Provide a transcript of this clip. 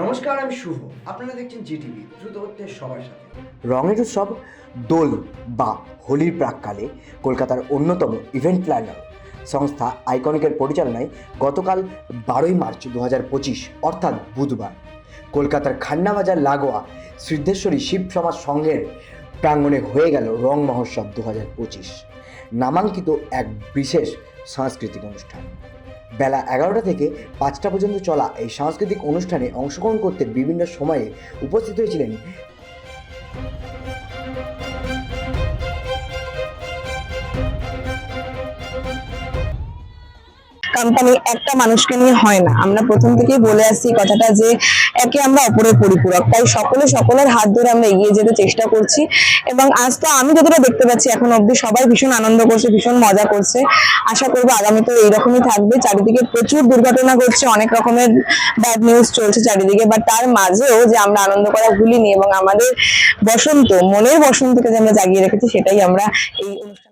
নমস্কার, আমি শুভ। আপনারা দেখছেন জিটিভি, দ্রুত হচ্ছে সবার সাথে। রঙের উৎসব, দোল বা হোলির প্রাককালে কলকাতার অন্যতম ইভেন্ট প্ল্যানার সংস্থা আইকনিকের পরিচালনায় গতকাল বারোই মার্চ দু পঁচিশ, অর্থাৎ বুধবার, কলকাতার খান্নাবাজার লাগোয়া সিদ্ধেশ্বরী শিব সমাজ সংঘের প্রাঙ্গণে হয়ে গেল রং মহোৎসব দু হাজার পঁচিশ, নামাঙ্কিত এক বিশেষ সাংস্কৃতিক অনুষ্ঠান। বেলা এগারোটা থেকে পাঁচটা পর্যন্ত চলা এই সাংস্কৃতিক অনুষ্ঠানে অংশগ্রহণ করতে বিভিন্ন সময়ে উপস্থিত হয়েছিলেন। কোম্পানি একটা মানুষকে নিয়ে হয় না। আমরা প্রথম থেকেই বলে আসছি কথাটা যে, একে আমরা অপরের পরিপূরক। তাই সকলে সকলের হাত ধরে আমরা এগিয়ে যেতে চেষ্টা করছি। এবং আজ তো আমি যতটা দেখতে পাচ্ছি, এখন অব্দি সবাই ভীষণ আনন্দ করছে, ভীষণ মজা করছে। আশা করব আগামীতেও এইরকমই থাকবে। চারিদিকে প্রচুর দুর্ঘটনা ঘটছে, অনেক রকমের ব্যাড নিউজ চলছে চারিদিকে। বাট তার মাঝেও যে আমরা আনন্দ করা ভুলিনি এবং আমাদের বসন্ত, মনের বসন্তকে যে আমরা জাগিয়ে রেখেছি, সেটাই আমরা এই অনুষ্ঠানে